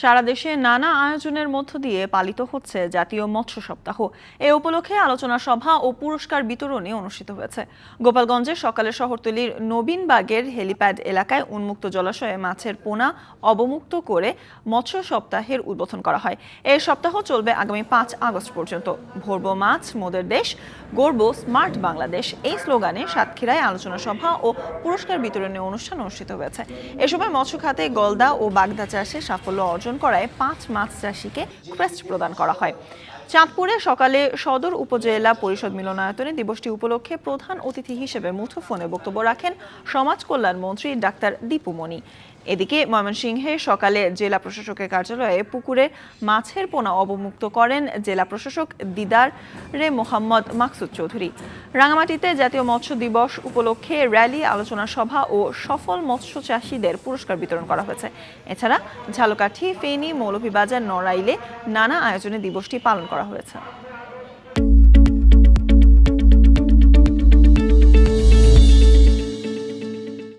সারা দেশে নানা আয়োজনের মধ্য দিয়ে পালিত হচ্ছে জাতীয় মৎস্য সপ্তাহ। এ উপলক্ষে আলোচনা সভা ও পুরস্কার বিতরণী অনুষ্ঠিত হয়েছে। গোপালগঞ্জে সকালে শহরতলির নবীনবাগের হেলিপ্যাড এলাকায় উন্মুক্ত জলাশয়ে মাছের পোনা অবমুক্ত করে মৎস্য সপ্তাহের উদ্বোধন করা হয়। এই সপ্তাহ চলবে আগামী পাঁচ আগস্ট পর্যন্ত। ভরবো মাছ, মোদের দেশ, গর্ব, স্মার্ট বাংলাদেশ এই স্লোগানে সাতক্ষীরায় আলোচনা সভা ও পুরস্কার বিতরণী অনুষ্ঠান অনুষ্ঠিত হয়েছে। এ সময় মৎস্য খাতে গলদা ও বাগদা চাষে সাফল্য অর্জন করায় পাঁচ মাছ চাষিকে ক্রেস্ট প্রদান করা হয়। চাঁদপুরে সকালে সদর উপজেলা পরিষদ মিলনায়তনে দিবসটি উপলক্ষে প্রধান অতিথি হিসেবে মুঠোফোনে বক্তব্য রাখেন সমাজ কল্যাণ মন্ত্রী ডাক্তার দীপু মনি এদিকে ময়মনসিংহে সকালে জেলা প্রশাসকের কার্যালয়ে পুকুরে মাছের পোনা অবমুক্ত করেন জেলা প্রশাসক দিদার রে মোহাম্মদ মাকসুদ চৌধুরী। রাঙামাটিতে জাতীয় মৎস্য দিবস উপলক্ষে র্যালি, আলোচনা সভা ও সফল মৎস্য চাষীদের পুরস্কার বিতরণ করা হয়েছে। এছাড়া ঝালকাঠি, ফেনী, মৌলভীবাজার, নড়াইলে নানা আয়োজনে দিবসটি পালন করা হয়েছে।